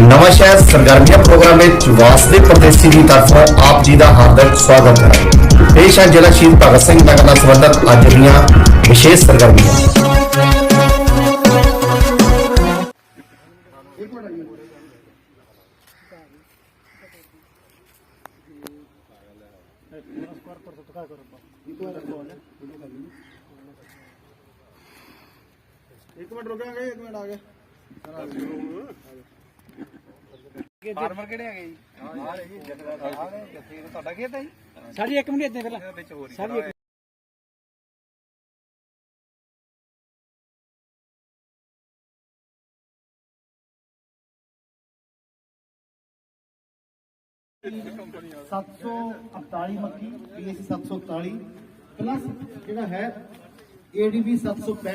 ਨਵਾਂ ਸ਼ਹਿਰ ਸਰਗਰਮੀਆਂ ਪ੍ਰੋਗਰਾਮ ਵਿੱਚ ਵਾਸਦੇ ਪ੍ਰਦੇਸ਼ੀ ਦੀ ਤਰਫੋਂ ਆਪ ਜੀ ਦਾ ਹਾਰਦਿਕ ਸਵਾਗਤ ਹੈ। ਪੇਸ਼ ਹੈ ਜ਼ਿਲ੍ਹਾ ਸ਼ਹੀਦ ਭਗਤ ਸਿੰਘ ਨਗਰ ਨਾਲ ਸੰਬੰਧਿਤ ਅੱਜ ਦੀਆਂ ਵਿਸ਼ੇਸ਼ ਸਰਗਰਮੀਆਂ। ਇੱਕ ਮਿੰਟ ਰੁਕਾਂਗੇ, ਇੱਕ ਮਿੰਟ ਆ ਗਏ। ਫਾਰਮਰ ਕਿਹੜੇ ਹੈਗੇ ਜੀ? ਹਾਂ ਜੀ ਜੱਥੇ ਤੁਹਾਡਾ ਖੇਤ ਹੈ ਜੀ? ਸਾਡੀ ਇੱਕ ਮਿੰਟ ਇੱਥੇ ਪਹਿਲਾਂ। ਵਿੱਚ ਹੋਰ ਸਾਡੀ ਇੱਕ ਸੱਤ ਸੌ 748 ਮੱਕੀ ਪੀਐਸਸੀ 741 ਪਲੱਸ ਜਿਹੜਾ ਹੈ ਏਡੀਬੀ 765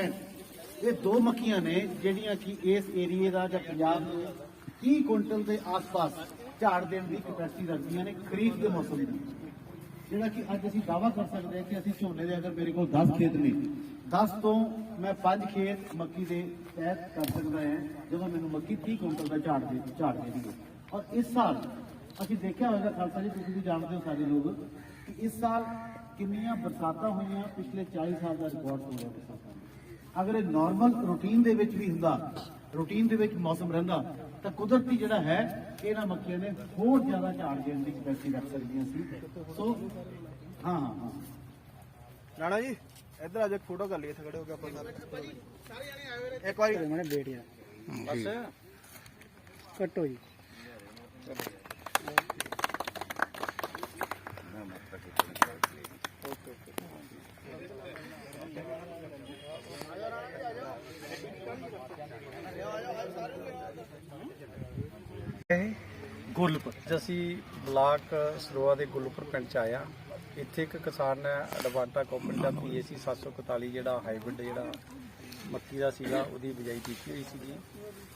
ਇਹ ਦੋ ਮੱਖੀਆਂ ਨੇ ਜਿਹੜੀਆਂ ਕਿ ਇਸ ਏਰੀਏ ਦਾ ਜਾਂ ਪੰਜਾਬ ਦੇ 30 ਕੁਇੰਟਲ ਦੇ ਆਸ-ਪਾਸ ਝਾੜ ਦੇਣ ਦੀ ਕਪੈਸਿਟੀ ਰੱਖਦੀਆਂ ਨੇ ਖਰੀਫ ਦੇ ਮੌਸਮ ਵਿੱਚ ਜਿਹੜਾ ਕਿ ਅੱਜ ਅਸੀਂ ਦਾਵਾ ਕਰ ਸਕਦੇ ਹਾਂ ਕਿ ਅਸੀਂ ਝੋਨੇ ਦੇ ਅਗਰ ਮੇਰੇ ਕੋਲ 10 ਖੇਤ ਨੇ 10 ਤੋਂ ਮੈਂ 5 ਖੇਤ ਮੱਕੀ ਦੇ ਤਹਿਤ ਕਰ ਸਕਦਾ ਹਾਂ, ਜਦੋਂ ਮੈਨੂੰ ਮੱਕੀ 30 ਕੁਇੰਟਲ ਦਾ ਝਾੜ ਦੇ, ਝਾੜ ਦੇਗੀ ਔਰ ਇਸ ਸਾਲ ਅਸੀਂ ਦੇਖਿਆ ਹੋਵੇਗਾ ਖਾਲਸਾ ਜੀ, ਤੁਸੀਂ ਵੀ ਜਾਣਦੇ ਹੋ ਸਾਰੇ ਲੋਕ, ਕਿ ਇਸ ਸਾਲ ਕਿੰਨੀਆਂ ਬਰਸਾਤਾਂ ਹੋਈਆਂ, ਪਿਛਲੇ 40 ਸਾਲ ਦਾ ਰਿਕਾਰਡ ਹੋ ਬਰਸਾਤਾਂ ਅਗਰ ਇਹ ਨਾਰਮਲ ਰੂਟੀਨ ਦੇ ਵਿੱਚ ਵੀ ਹੁੰਦਾ ਰੂਟੀਨ ਦੇ ਵਿੱਚ ਮੌਸਮ ਰਹਿੰਦਾ ਤਾਂ ਕੁਦਰਤੀ ਜਿਹੜਾ ਹੈ ਇਹਨਾਂ ਮੱਕੀਆਂ ਨੇ ਹੋਰ ਜ਼ਿਆਦਾ ਝਾੜ ਦੇਣ ਦੀ ਕਪੈਸਿਟੀ ਰੱਖ ਸਕਦੀਆਂ ਸੀ। ਸੋ ਹਾਂ ਹਾਂ ਹਾਂ। ਰਾਣਾ ਜੀ ਇੱਧਰ ਆ ਜਾ ਫੋਟੋ ਕਰ ਲਈ ਇੱਥੇ ਖੜੇ ਹੋ ਕੇ ਆਪਾਂ ਸਾਰੇ। ਇੱਕ ਵਾਰੀ। ਮੈਨੇ ਬੇਟ ਯਾਰ ਬਸ ਕੱਟੋ ਜੀ। ਅੱਜ ਅਸੀਂ ਬਲਾਕ ਸਰੋਆ ਦੇ ਗੁੱਲਪੁਰ ਪਿੰਡ ਚ ਆਇਆ ਇੱਥੇ ਇੱਕ ਕਿਸਾਨ ਨੇ ਅਡਵਾਂਟਾ ਕੰਪਨੀ ਦਾ ਪੀਏਸੀ 741 ਜਿਹੜਾ ਹਾਈਬ੍ਰਿਡ ਜਿਹੜਾ ਮੱਕੀ ਦਾ ਸੀਗਾ, ਉਹਦੀ ਬਿਜਾਈ ਕੀਤੀ ਹੋਈ ਸੀਗੀ।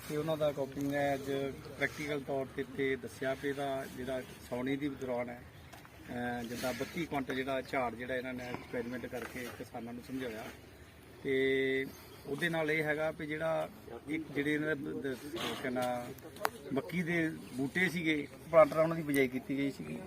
ਤੇ ਉਹਨਾਂ ਦਾ ਕੋਪਿੰਗ ਹੈ ਅੱਜ ਪ੍ਰੈਕਟੀਕਲ ਤੌਰ ਤੇ ਤੇ ਦੱਸਿਆ ਵੀ ਇਹਦਾ ਜਿਹੜਾ ਸੌਣੀ ਦੀ ਦੌਰਾਨ ਹੈ ਜਿੱਦਾਂ 32 ਕੁਇੰਟਲ ਜਿਹੜਾ ਝਾੜ ਜਿਹੜਾ ਇਹਨਾਂ ਨੇ ਐਕਸਪੈਰੀਮੈਂਟ ਕਰਕੇ ਕਿਸਾਨਾਂ ਨੂੰ ਸਮਝਾਇਆ। ਤੇ ਉਹਦੇ ਨਾਲ ਇਹ ਹੈਗਾ ਵੀ ਜਿਹੜਾ ਇੱਕ ਜਿਹੜੇ ਇਹਨਾਂ ਦੇ ਕਹਿੰਦਾ ਮੱਕੀ ਦੇ ਬੂਟੇ ਸੀਗੇ ਪਲਾਂਟਰ ਉਹਨਾਂ ਦੀ ਬਿਜਾਈ ਕੀਤੀ ਗਈ ਸੀਗੀ।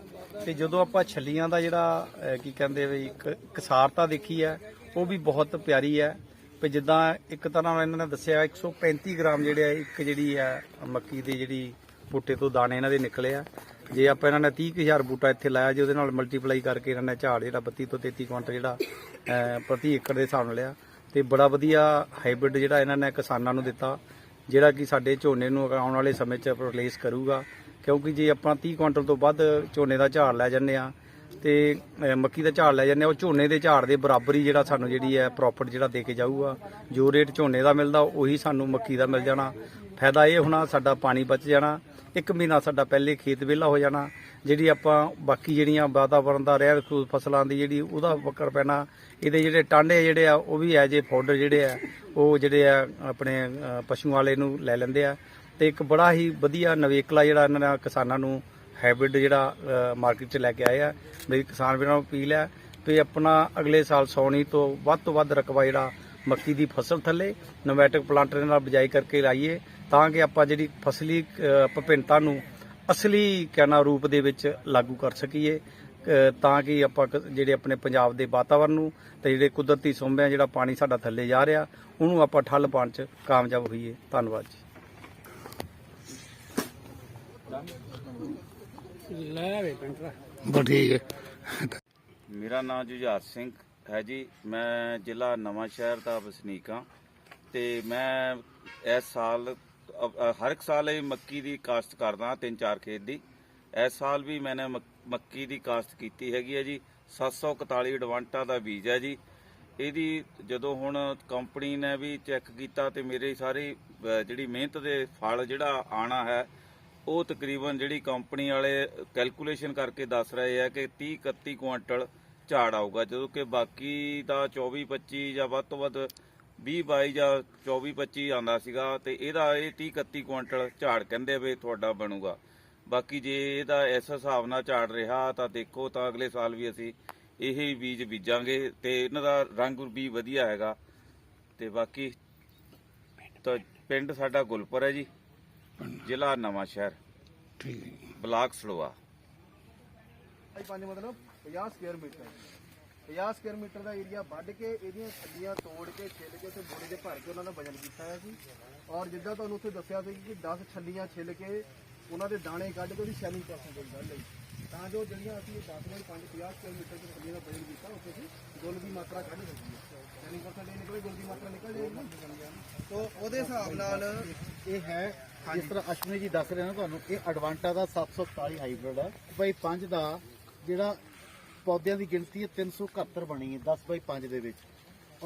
ਤੇ ਜਦੋਂ ਆਪਾਂ ਛੱਲੀਆਂ ਦਾ ਜਿਹੜਾ ਅਹ, ਕੀ ਕਹਿੰਦੇ ਵੀ ਇੱਕ ਇਕਸਾਰਤਾ ਦੇਖੀ ਹੈ ਉਹ ਵੀ ਬਹੁਤ ਪਿਆਰੀ ਹੈ। ਵੀ ਜਿੱਦਾਂ ਇੱਕ ਤਰ੍ਹਾਂ ਨਾਲ ਇਹਨਾਂ ਨੇ ਦੱਸਿਆ 135 ਗ੍ਰਾਮ ਜਿਹੜੇ ਆ ਇੱਕ ਜਿਹੜੀ ਹੈ ਮੱਕੀ ਦੀ ਜਿਹੜੀ ਬੂਟੇ ਤੋਂ ਦਾਣੇ ਇਹਨਾਂ ਦੇ ਨਿਕਲੇ ਆ। ਜੇ ਆਪਾਂ ਇਹਨਾਂ ਨੇ 30000 ਬੂਟਾ ਇੱਥੇ ਲਾਇਆ ਜੇ ਉਹਦੇ ਨਾਲ ਮਲਟੀਪਲਾਈ ਕਰਕੇ ਇਹਨਾਂ ਨੇ ਝਾੜ ਜਿਹੜਾ 32 ਤੋਂ 33 ਕੁਇੰਟਲ ਜਿਹੜਾ ਅਹ, ਪ੍ਰਤੀ ਏਕੜ ਦੇ ਹਿਸਾਬ ਨਾਲ ਲਿਆ ਤੇ ਬੜਾ ਵਧੀਆ ਹਾਈਬ੍ਰਿਡ ਜਿਹੜਾ ਇਹਨਾਂ ਨੇ ਕਿਸਾਨਾਂ ਨੂੰ ਦਿੱਤਾ, ਜਿਹੜਾ ਕਿ ਸਾਡੇ ਝੋਨੇ ਨੂੰ ਆਉਣ ਵਾਲੇ ਸਮੇਂ 'ਚ ਰਿਪਲੇਸ ਕਰੂਗਾ। ਕਿਉਂਕਿ ਜੇ ਆਪਾਂ 30 ਕੁਇੰਟਲ ਤੋਂ ਵੱਧ ਝੋਨੇ ਦਾ ਝਾੜ ਲੈ ਜੰਨੇ ਆ ਤੇ ਮੱਕੀ ਦਾ ਝਾੜ ਲੈ ਜੰਨੇ ਉਹ ਝੋਨੇ ਦੇ ਝਾੜ ਦੇ ਬਰਾਬਰ ਹੀ ਜਿਹੜਾ ਸਾਨੂੰ ਜਿਹੜੀ ਹੈ ਪ੍ਰੋਫਿਟ ਜਿਹੜਾ ਦੇ ਕੇ ਜਾਊਗਾ। ਜੋ ਰੇਟ ਝੋਨੇ ਦਾ ਮਿਲਦਾ, ਉਹੀ ਸਾਨੂੰ ਮੱਕੀ ਦਾ ਮਿਲ ਜਾਣਾ। ਫਾਇਦਾ ਇਹ ਹੋਣਾ, ਸਾਡਾ ਪਾਣੀ ਬਚ ਜਾਣਾ। ਇੱਕ ਮਹੀਨਾ ਸਾਡਾ ਪਹਿਲੇ ਖੇਤ ਵਿਹਲਾ ਹੋ ਜਾਣਾ, ਜਿਹੜੀ ਆਪਾਂ ਬਾਕੀ ਜਿਹੜੀਆਂ ਵਾਤਾਵਰਣ ਦਾ ਰਹਿ ਖੂਦ ਫਸਲਾਂ ਦੀ ਜਿਹੜੀ ਉਹਦਾ ਵਕਰ ਪੈਣਾ, ਇਹਦੇ ਜਿਹੜੇ ਟਾਂਡੇ ਜਿਹੜੇ ਆ, ਉਹ ਵੀ ਐਜ ਏ ਫਾਊਡਰ ਜਿਹੜੇ ਆ, ਉਹ ਜਿਹੜੇ ਆ ਆਪਣੇ ਪਸ਼ੂ ਵਾਲੇ ਨੂੰ ਲੈ ਲੈਂਦੇ ਆ। ਤੇ ਇੱਕ ਬੜਾ ਹੀ ਵਧੀਆ ਨਵੇਕਲਾ ਜਿਹੜਾ ਇਹਨਾਂ ਦਾ ਕਿਸਾਨਾਂ ਨੂੰ ਹਾਈਬ੍ਰਿਡ ਜਿਹੜਾ ਮਾਰਕੀਟ 'ਚ ਲੈ ਕੇ ਆਏ ਆ। ਮੇਰੀ ਕਿਸਾਨ ਵੀਰਾਂ ਨੂੰ ਅਪੀਲ ਹੈ ਵੀ ਆਪਣਾ ਅਗਲੇ ਸਾਲ ਸੌਣੀ ਤੋਂ ਵੱਧ ਤੋਂ ਵੱਧ ਰਕਬਾ ਜਿਹੜਾ ਮੱਕੀ ਦੀ ਫਸਲ ਥੱਲੇ ਨੋਮੈਟਿਕ ਪਲਾਂਟਰ ਨਾਲ ਬਿਜਾਈ ਕਰਕੇ ਲਾਈਏ ਤਾਂ ਕਿ ਆਪਾਂ ਜਿਹੜੀ ਫਸਲੀ ਵਿਭਿੰਨਤਾ ਨੂੰ ਅਸਲੀ ਕਹਿਣਾ ਰੂਪ ਦੇ ਵਿੱਚ ਲਾਗੂ ਕਰ ਸਕੀਏ ਤਾਂ ਕਿ ਆਪਾਂ ਜਿਹੜੇ ਆਪਣੇ ਪੰਜਾਬ ਦੇ ਵਾਤਾਵਰਣ ਨੂੰ ਤੇ ਜਿਹੜੇ ਕੁਦਰਤੀ ਸੋਮਿਆਂ ਜਿਹੜਾ ਪਾਣੀ ਸਾਡਾ ਥੱਲੇ ਜਾ ਰਿਹਾ ਉਹਨੂੰ ਆਪਾਂ ਠੱਲ ਪਾਉਣ 'ਚ ਕਾਮਯਾਬ ਹੋਈਏ। ਧੰਨਵਾਦ ਜੀ। ਲੈ ਵੇ ਪੈਂਟਰਾ ਮੇਰਾ ਨਾਮ ਜੁਝਾਰ ਸਿੰਘ। ਹੈ ਜੀ। ਮੈਂ ਜ਼ਿਲ੍ਹਾ ਨਵਾਂ ਸ਼ਹਿਰ ਦਾ ਵਸਨੀਕ ਹਾਂ ਤੇ ਮੈਂ ਇਸ ਸਾਲ ਹਰ ਇੱਕ ਸਾਲ ਇਹ ਮੱਕੀ ਦੀ ਕਾਸ਼ਤ ਕਰਦਾ ਤਿੰਨ ਚਾਰ ਖੇਤ ਦੀ। ਇਸ ਸਾਲ ਵੀ ਮੈਨੇ ਮੱਕੀ ਦੀ ਕਾਸ਼ਤ ਕੀਤੀ ਹੈਗੀ ਹੈ ਜੀ। 741 ਐਡਵਾਂਟਾ ਦਾ ਬੀਜ ਹੈ ਜੀ। ਇਹਦੀ ਜਦੋਂ ਹੁਣ ਕੰਪਨੀ ਨੇ ਵੀ ਚੈੱਕ ਕੀਤਾ ਤੇ ਮੇਰੇ ਸਾਰੇ ਜਿਹੜੀ ਮਿਹਨਤ ਦੇ ਫਲ ਜਿਹੜਾ ਆਣਾ ਹੈ, ਉਹ ਤਕਰੀਬਨ ਜਿਹੜੀ ਕੰਪਨੀ ਵਾਲੇ ਕੈਲਕੂਲੇਸ਼ਨ ਕਰਕੇ ਦੱਸ ਰਹੇ ਆ ਕਿ 30 31 ਕੁਇੰਟਲ ਝਾੜ ਆਊਗਾ ਜਦੋਂ ਕਿ ਬਾਕੀ ਦਾ 24 25 ਜਾਂ ਵੱਧ ਤੋਂ ਵੱਧ 20 22 ਜਾਂ 24 25 ਆਂਦਾ ਸੀਗਾ ਤੇ ਇਹਦਾ ਇਹ 30 31 ਕੁਇੰਟਲ ਝਾੜ ਕਹਿੰਦੇ ਵੇ ਤੁਹਾਡਾ ਬਣੂਗਾ। ਬਾਕੀ ਜੇ ਇਹਦਾ ਇਸ ਹਿਸਾਬ ਨਾਲ ਝਾੜ ਰਿਹਾ ਤਾਂ ਦੇਖੋ ਤਾਂ ਅਗਲੇ ਸਾਲ ਵੀ ਅਸੀਂ ਇਹ ਬੀਜ ਬੀਜਾਂਗੇ ਤੇ ਇਹਨਾਂ ਦਾ ਰੰਗ ਵੀ ਵਧੀਆ ਹੈਗਾ। ਤੇ ਬਾਕੀ ਤਾਂ ਪਿੰਡ ਸਾਡਾ ਗੁਲਪੁਰ ਹੈ ਜੀ ਜ਼ਿਲ੍ਹਾ ਨਵਾਂ ਸ਼ਹਿਰ ਠੀਕ ਹੈ ਬਲਾਕ ਸਲੋਆ ਭਾਈ ਪੰਜ ਮਤਲਬ? 50 ਸਕੁਅਰ ਮੀਟਰ 50 ਸਕੁਅਰ ਮੀਟਰ ਦਾ ਏਰੀਆ ਵੱਢ ਕੇ ਇਹਦੀਆਂ ਛੱਲੀਆਂ ਤੋੜ ਕੇ, ਛਿੱਲ ਕੇ ਤੇ ਬੋਰੇ ਦੇ ਭਰ ਕੇ ਉਹਨਾਂ ਦਾ ਵਜਨ ਕੀਤਾ ਹੋਇਆ ਸੀ। ਔਰ ਜਿੱਦਾਂ ਤੁਹਾਨੂੰ ਉੱਥੇ ਦੱਸਿਆ ਸੀ ਕਿ 10 ਛੱਲੀਆਂ ਛਿੱਲ ਕੇ ਉਹਨਾਂ ਦੇ ਦਾਣੇ ਕੱਢ ਕੇ ਉਹਦੀ ਸ਼ੈਲਿੰਗ ਪਰਸੈਂਟੇਜ ਕੱਢ ਲਈ ਤਾਂ ਜੋ ਜਿਹੜੀਆਂ ਅਸੀਂ 10 ਬਾਈ 5 50 ਸਕੁਅਰ ਮੀਟਰ ਦੀ ਛੱਲੀਆਂ ਦਾ ਵਜਨ ਕੀਤਾ, ਉੱਥੇ ਅਸੀਂ ਗੁੱਲ ਦੀ ਮਾਤਰਾ ਕੱਢ ਸਕੀਏ ਸ਼ੈਲਿੰਗ ਪਰਸੈਂਟੇਜ ਨਿਕਲੇ ਗੁੱਲ ਦੀ ਮਾਤਰਾ ਨਿਕਲ ਜਾਏਗੀ। ਤੋਂ ਉਹਦੇ ਹਿਸਾਬ ਨਾਲ ਇਹ ਹੈ, ਜਿਸ ਤਰ੍ਹਾਂ ਅਸ਼ਵਨੀ ਜੀ ਦੱਸ ਰਹੇ ਨੇ ਤੁਹਾਨੂੰ, ਇਹ ਐਡਵਾਂਟਾ ਦਾ 741 ਹਾਈਬ੍ਰਿਡ ਹੈ। ਬਾਈ 5 ਦਾ ਜਿਹੜਾ ਪੌਦਿਆਂ ਦੀ ਗਿਣਤੀ ਹੈ 371 ਬਣੀ ਹੈ 10 ਬਾਈ 5 ਦੇ ਵਿੱਚ।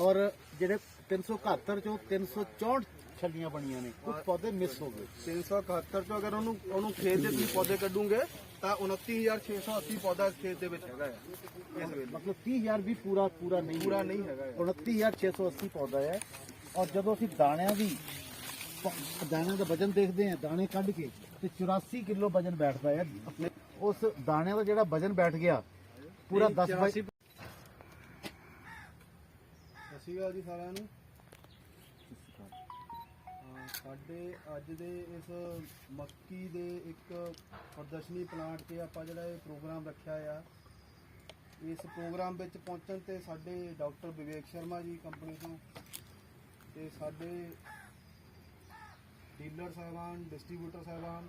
ਔਰ ਜਿਹੜੇ 371 ਚੋਂ 364 ਛੱਲੀਆਂ ਬਣੀਆਂ ਨੇ ਕੁਝ ਪੌਦੇ ਮਿਸ ਹੋ ਗਏ। 371 ਚੋਂ ਅਗਰ ਉਹਨੂੰ ਉਹਨੂੰ ਖੇਤ ਦੇ ਤੁਸੀਂ ਪੌਦੇ ਕੱਢੋਗੇ ਤਾਂ 29680 ਪੌਦਾ ਇਸ ਖੇਤ ਦੇ ਵਿੱਚ ਹੈਗਾ ਹੈ ਇਸ ਵੇਲੇ। ਮਤਲਬ 30000 ਵੀ ਪੂਰਾ ਪੂਰਾ ਨਹੀਂ ਪੂਰਾ ਨਹੀਂ ਹੈਗਾ ਇਹ। 29680 ਪੌਦਾ ਹੈ। ਔਰ ਜਦੋਂ ਅਸੀਂ ਦਾਣਿਆਂ ਦੀ ਦਾਣਿਆਂ ਦਾ ਵਜਨ ਦੇਖਦੇ ਹਾਂ ਦਾਣੇ ਕੱਢ ਕੇ ਤੇ 84 ਕਿਲੋ ਵਜਨ ਬੈਠਦਾ ਹੈ। ਉਸ ਦਾਣਿਆਂ ਦਾ ਜਿਹੜਾ ਵਜਨ ਬੈਠ ਗਿਆ ਪੂਰਾ 10 ਬਾਈ ਸ਼੍ਰੀ ਅਕਾਲ ਜੀ ਸਾਰਿਆਂ ਨੂੰ। ਸਾਡੇ ਅੱਜ ਦੇ ਇਸ ਮੱਕੀ ਦੇ ਇੱਕ ਪ੍ਰਦਰਸ਼ਨੀ ਪਲਾਂਟ ਤੇ ਆਪਾਂ ਜਿਹੜਾ ਇਹ ਪ੍ਰੋਗਰਾਮ ਰੱਖਿਆ ਆ ਇਸ ਪ੍ਰੋਗਰਾਮ ਵਿੱਚ ਪਹੁੰਚਣ ਤੇ ਸਾਡੇ ਡਾਕਟਰ ਵਿਵੇਕ ਸ਼ਰਮਾ ਜੀ ਕੰਪਨੀ ਤੋਂ ਤੇ ਸਾਡੇ ਡੀਲਰ ਸਾਹਿਬਾਨ ਡਿਸਟ੍ਰੀਬਿਊਟਰ ਸਾਹਿਬਾਨ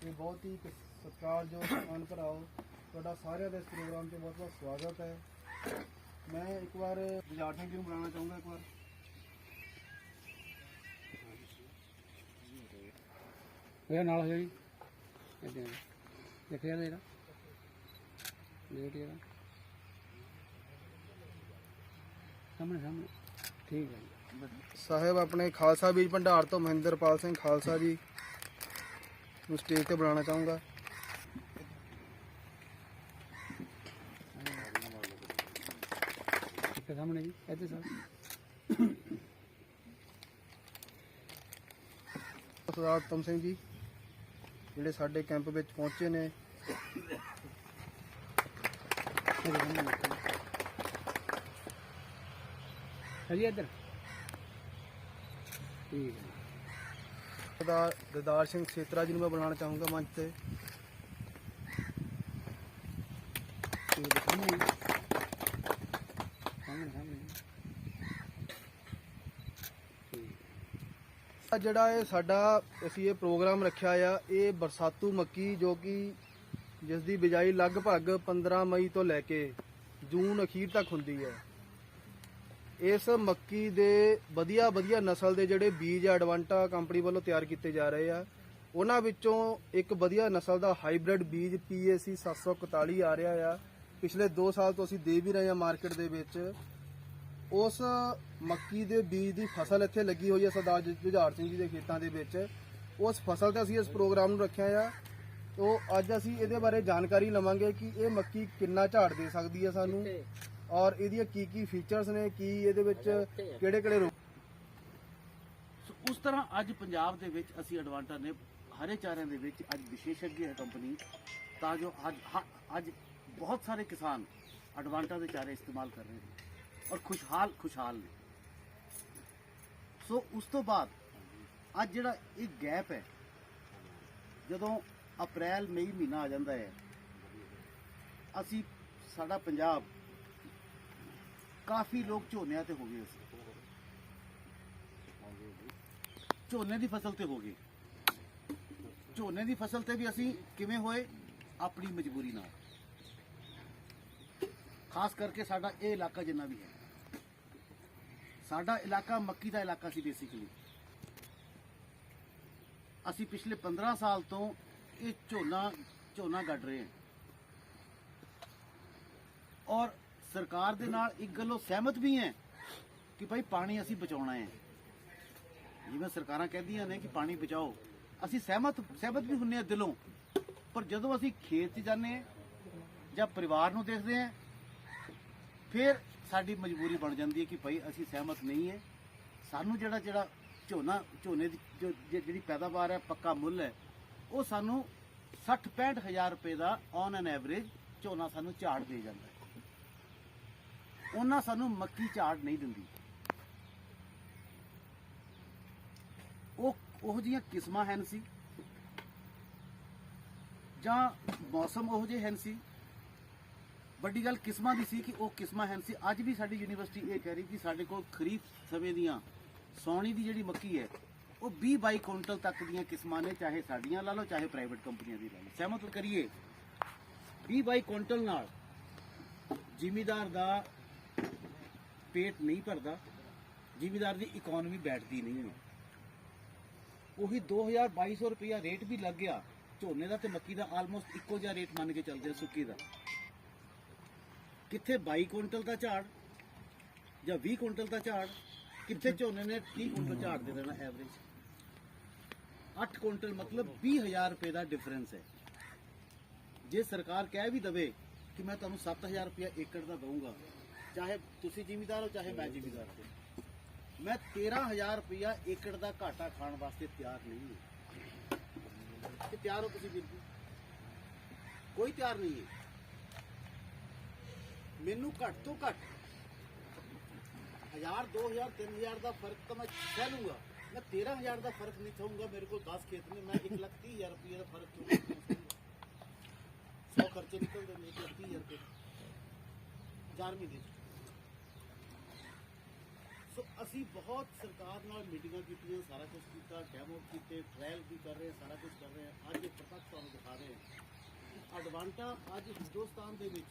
ਤੇ ਬਹੁਤ ਹੀ ਸਤਿਕਾਰਯੋਗ ਕਿਸਾਨ ਭਰਾਓ। ਤੁਹਾਡਾ ਸਾਰਿਆਂ ਦਾ ਇਸ ਪ੍ਰੋਗਰਾਮ 'ਤੇ ਬਹੁਤ ਬਹੁਤ ਸਵਾਗਤ ਹੈ। ਮੈਂ ਇੱਕ ਵਾਰ ਜੀ ਨੂੰ ਬੁਲਾਉਣਾ ਚਾਹੂੰਗਾ ਇੱਕ ਵਾਰ। ਇਹ ਨਾਲ ਹੋ ਇੱਦਾਂ ਦੇਖਿਆ ਇਹਦਾ? ਦੇਖ ਇਹਦਾ? ਸਾਹਮਣੇ ਸਾਹਮਣੇ। ਠੀਕ ਹੈ ਜੀ। ਸਾਹਿਬ ਆਪਣੇ ਖਾਲਸਾ ਬੀਜ ਭੰਡਾਰ ਤੋਂ ਮਹਿੰਦਰਪਾਲ ਸਿੰਘ ਖਾਲਸਾ ਜੀ ਨੂੰ ਸਟੇਜ ਤੇ ਬੁਲਾਉਣਾ ਚਾਹੂੰਗਾ। ਇੱਥੇ ਸਾਹਮਣੇ ਜੀ, ਇੱਥੇ ਸਰ। ਸਰਦਾਰ ਤਮ ਸਿੰਘ ਜੀ, ਜਿਹੜੇ ਸਾਡੇ ਕੈਂਪ ਵਿੱਚ ਪਹੁੰਚੇ ਨੇ। ਇੱਥੇ ਇੱਧਰ। ਠੀਕ ਹੈ। ਸਰਦਾਰ ਦਿਦਾਰ ਸਿੰਘ ਸੇਤਰਾ ਜੀ ਨੂੰ ਮੈਂ ਬੁਲਾਉਣਾ ਚਾਹੂੰਗਾ ਮੰਚ ਤੇ ਠੀਕ ਹੈ ਸਾਹਮਣੇ ਜੀ। ਸਾਹਮਣੇ ਸਾਹਮਣੇ ਆ ਜਿਹੜਾ ਇਹ ਸਾਡਾ ਅਸੀਂ ਇਹ ਪ੍ਰੋਗਰਾਮ ਰੱਖਿਆ ਆ, ਇਹ ਬਰਸਾਤੂ ਮੱਕੀ ਜੋ ਕਿ ਜਿਸ ਦੀ ਬਿਜਾਈ ਲਗਭਗ 15 ਮਈ ਤੋਂ ਲੈ ਕੇ ਜੂਨ ਅਖੀਰ ਤੱਕ ਹੁੰਦੀ ਹੈ। ਇਸ ਮੱਕੀ ਦੇ ਵਧੀਆ ਵਧੀਆ ਨਸਲ ਦੇ ਜਿਹੜੇ ਬੀਜ ਐਡਵਾਂਟਾ ਕੰਪਨੀ ਵੱਲੋਂ ਤਿਆਰ ਕੀਤੇ ਜਾ ਰਹੇ ਆ, ਉਹਨਾਂ ਵਿੱਚੋਂ ਇੱਕ ਵਧੀਆ ਨਸਲ ਦਾ ਹਾਈਬ੍ਰਿਡ ਬੀਜ PAC 741 ਆ ਰਿਹਾ ਆ। ਪਿਛਲੇ 2 ਸਾਲ ਤੋਂ ਅਸੀਂ ਦੇ ਵੀ ਰਹੇ ਹਾਂ ਮਾਰਕੀਟ ਦੇ ਵਿੱਚ। ਉਸ ਮੱਕੀ ਦੇ ਬੀਜ ਦੀ ਫਸਲ ਇੱਥੇ ਲੱਗੀ ਹੋਈ ਹੈ ਸਰਦਾਰ ਜੁਝਾਰ ਸਿੰਘ ਜੀ ਦੇ ਖੇਤਾਂ ਦੇ ਵਿੱਚ। ਉਸ ਫਸਲ ਤੇ ਅਸੀਂ ਇਸ ਪ੍ਰੋਗਰਾਮ ਨੂੰ ਰੱਖਿਆ ਆ। ਤੋ ਅੱਜ ਅਸੀਂ ਇਹਦੇ ਬਾਰੇ ਜਾਣਕਾਰੀ ਲਵਾਂਗੇ ਕਿ ਇਹ ਮੱਕੀ ਕਿੰਨਾ ਝਾੜ ਦੇ ਸਕਦੀ ਹੈ ਸਾਨੂੰ ਔਰ ਇਹਦੀਆਂ ਕੀ ਕੀ ਫੀਚਰਸ ਨੇ ਕੀ ਇਹਦੇ ਵਿੱਚ ਕਿਹੜੇ ਕਿਹੜੇ ਉਸ ਤਰ੍ਹਾਂ ਅੱਜ ਪੰਜਾਬ ਦੇ ਵਿੱਚ ਅਸੀਂ ਐਡਵਾਂਟਾ ਨੇ ਹਰੇ ਚਾਰਿਆਂ ਦੇ ਵਿੱਚ ਅੱਜ ਵਿਸ਼ੇਸ਼ज्ञ ਹੈ ਕੰਪਨੀ ਤਾਂ ਜੋ ਅੱਜ ਅੱਜ ਬਹੁਤ ਸਾਰੇ ਕਿਸਾਨ ਐਡਵਾਂਟਾ ਦੇ ਚਾਰੇ ਇਸਤੇਮਾਲ ਕਰ ਰਹੇ ਨੇ। ਔਰ ਖੁਸ਼ਹਾਲ ਖੁਸ਼ਹਾਲ ਨੇ ਸੋ ਉਸ ਤੋਂ ਬਾਅਦ ਅੱਜ ਜਿਹੜਾ ਇਹ ਗੈਪ ਹੈ ਜਦੋਂ ਅਪ੍ਰੈਲ ਮਈ ਮਹੀਨਾ ਆ ਜਾਂਦਾ ਹੈ ਅਸੀਂ ਸਾਡਾ ਪੰਜਾਬ ਕਾਫੀ ਲੋਕ ਝੋਨਿਆਂ ਤੇ ਹੋ ਗਏ ਸੀ ਝੋਨੇ ਦੀ ਫਸਲ ਤੇ ਹੋ ਗਏ ਝੋਨੇ ਦੀ ਫਸਲ ਤੇ ਵੀ ਅਸੀਂ ਕਿਵੇਂ ਹੋਏ ਆਪਣੀ ਮਜਬੂਰੀ ਨਾਲ ਖਾਸ ਕਰਕੇ ਸਾਡਾ ਇਹ ਇਲਾਕਾ ਜਿੰਨਾ ਵੀ ਹੈ ਸਾਡਾ ਇਲਾਕਾ ਮੱਕੀ ਦਾ ਇਲਾਕਾ ਸੀ ਬੇਸਿਕਲੀ ਅਸੀਂ ਪਿਛਲੇ 15 ਸਾਲ ਤੋਂ ਇਹ ਝੋਨਾ ਝੋਨਾ ਗੱਡ ਰਹੇ ਹਾਂ। ਔਰ ਸਰਕਾਰ ਦੇ ਨਾਲ ਇੱਕ ਗੱਲੋਂ ਸਹਿਮਤ ਵੀ ਹੈ ਕਿ ਭਾਈ ਪਾਣੀ ਅਸੀਂ ਬਚਾਉਣਾ ਹੈ। ਜਿਵੇਂ ਸਰਕਾਰਾਂ ਕਹਿੰਦੀਆਂ ਨੇ ਕਿ ਪਾਣੀ ਬਚਾਓ। ਅਸੀਂ ਸਹਿਮਤ ਸਹਿਮਤ ਵੀ ਹੁੰਨੇ ਆ ਦਿਲੋਂ। ਪਰ ਜਦੋਂ ਅਸੀਂ ਖੇਤ 'ਚ ਜਾਂਦੇ ਹਾਂ ਜਾਂ ਪਰਿਵਾਰ ਨੂੰ ਦੇਖਦੇ ਹਾਂ, ਫਿਰ ਸਾਡੀ ਮਜਬੂਰੀ ਬਣ ਜਾਂਦੀ ਹੈ ਕਿ ਭਾਈ ਅਸੀਂ ਸਹਿਮਤ ਨਹੀਂ ਹੈ। ਸਾਨੂੰ ਜਿਹੜਾ ਜਿਹੜਾ ਝੋਨਾ, ਝੋਨੇ ਦੀ ਜੋ ਜਿਹੜੀ ਪੈਦਾਵਾਰ ਹੈ, ਪੱਕਾ ਮੁੱਲ ਹੈ, ਉਹ ਸਾਨੂੰ 60 65 ਹਜ਼ਾਰ ਰੁਪਏ ਦਾ ਔਨ ਐਨ ਐਵਰੇਜ ਝੋਨਾ ਸਾਨੂੰ ਝਾੜ ਦੇ ਜਾਂਦਾ ਹੈ। ਉਹਨਾਂ ਸਾਨੂੰ ਮੱਕੀ ਝਾੜ ਨਹੀਂ ਦਿੰਦੀ। ਉਹ ਉਹ ਜਿਹੀਆਂ ਕਿਸਮਾਂ ਹਨ ਸੀ ਜਾਂ ਮੌਸਮ ਉਹ ਜਿਹੇ ਹਨ ਸੀ ਵੱਡੀ ਗੱਲ ਕਿਸਮਾਂ ਦੀ ਸੀ ਕਿ ਉਹ ਕਿਸਮਾਂ ਹਨ ਸੀ। ਅੱਜ ਵੀ ਸਾਡੀ ਯੂਨੀਵਰਸਿਟੀ ਇਹ ਕਹਿ ਰਹੀ ਕਿ ਸਾਡੇ ਕੋਲ ਖਰੀਫ ਸਮੇਂ ਦੀਆਂ ਸੌਣੀ ਦੀ ਜਿਹੜੀ ਮੱਕੀ ਹੈ, ਉਹ 20 22 ਕੁਇੰਟਲ ਤੱਕ ਦੀਆਂ ਕਿਸਮਾਂ ਨੇ, ਚਾਹੇ ਸਾਡੀਆਂ ਲਾ ਲਓ, ਚਾਹੇ ਪ੍ਰਾਈਵੇਟ ਕੰਪਨੀਆਂ ਦੀ ਲਾ ਲਓ। ਸਹਿਮਤ ਕਰੀਏ 20 22 ਕੁਇੰਟਲ ਨਾਲ ਜ਼ਿਮੀਦਾਰ ਦਾ ਪੇਟ ਨਹੀਂ ਭਰਦਾ, ਜ਼ਿਮੀਦਾਰ ਦੀ ਇਕਨੋਮੀ ਬੈਠਦੀ ਨਹੀਂ ਹੈ। ਉਹੀ 2200 ਰੁਪਇਆ ਰੇਟ ਵੀ ਲੱਗ ਗਿਆ। ਝੋਨੇ ਦਾ ਤੇ ਮੱਕੀ ਦਾ ਆਲਮੋਸਟ ਇੱਕੋ ਜਿਹਾ ਰੇਟ ਮੰਨ ਕੇ ਚੱਲਦੇ ਆ ਸੁੱਕੀ ਦਾ। ਕਿੱਥੇ 22 ਕੁਇੰਟਲ ਦਾ ਝਾੜ ਜਾਂ 20 ਕੁਇੰਟਲ ਦਾ ਝਾੜ, ਕਿੱਥੇ ਝੋਨੇ ਨੇ 30 ਕੁਇੰਟਲ ਝਾੜ ਦੇ ਦੇਣਾ ਐਵਰੇਜ 8 ਕੁਇੰਟਲ ਮਤਲਬ 20000 ਰੁਪਏ ਦਾ ਡਿਫਰੈਂਸ ਹੈ। ਜੇ ਸਰਕਾਰ ਕਹਿ ਵੀ ਦਵੇ ਕਿ ਮੈਂ ਤੁਹਾਨੂੰ 7000 ਰੁਪਏ ਏਕੜ ਦਾ ਦਊਂਗਾ, ਚਾਹੇ ਤੁਸੀਂ ਜ਼ਿਮੀਦਾਰ ਹੋ, ਚਾਹੇ ਮੈਂ ਜ਼ਿਮੀਦਾਰ ਹਾਂ। ਮੈਂ 13000 ਰੁਪਇਆ ਏਕੜ ਦਾ ਘਾਟਾ ਖਾਣ ਵਾਸਤੇ ਤਿਆਰ ਨਹੀਂ ਹਾਂ। ਕਿ ਤਿਆਰ ਹੋ ਤੁਸੀਂ ਬਿਲਕੁਲ। ਕੋਈ ਤਿਆਰ ਨਹੀਂ ਹੈ। ਮੈਨੂੰ ਘੱਟ ਤੋਂ ਘੱਟ 1000 2000 3000 ਦਾ ਫ਼ਰਕ ਤਾਂ ਮੈਂ ਸਹਿ ਲੂੰਗਾ ਮੈਂ 13000 ਦਾ ਫ਼ਰਕ ਨਹੀਂ ਚਾਹੂੰਗਾ, ਮੇਰੇ ਕੋਲ 10 ਖੇਤ ਨੇ, ਮੈਂ 1 ਲੱਖ 30000 ਰੁਪਏ ਦਾ ਫ਼ਰਕ ਕਿਉਂ 100 ਖਰਚੇ ਨਿਕਲਦੇ ਨੇ 1 ਲੱਖ 30000 ਰੁਪਏ। ਚਾਰ ਮਹੀਨੇ। ਸੋ ਅਸੀਂ ਬਹੁਤ ਸਰਕਾਰ ਨਾਲ ਮੀਟਿੰਗਾਂ ਕੀਤੀਆਂ, ਸਾਰਾ ਕੁਝ ਕੀਤਾ, ਡੈਮੋ ਕੀਤੇ ਟ੍ਰਾਇਲ ਵੀ ਕਰ ਰਹੇ ਸਾਰਾ ਕੁਝ ਕਰ ਰਹੇ ਅੱਜ ਇਹ ਪ੍ਰਤੱਖ ਤੁਹਾਨੂੰ ਦਿਖਾ ਰਹੇ ਹਾਂ ਅਡਵਾਂਟਾ ਅੱਜ ਹਿੰਦੁਸਤਾਨ ਦੇ ਵਿੱਚ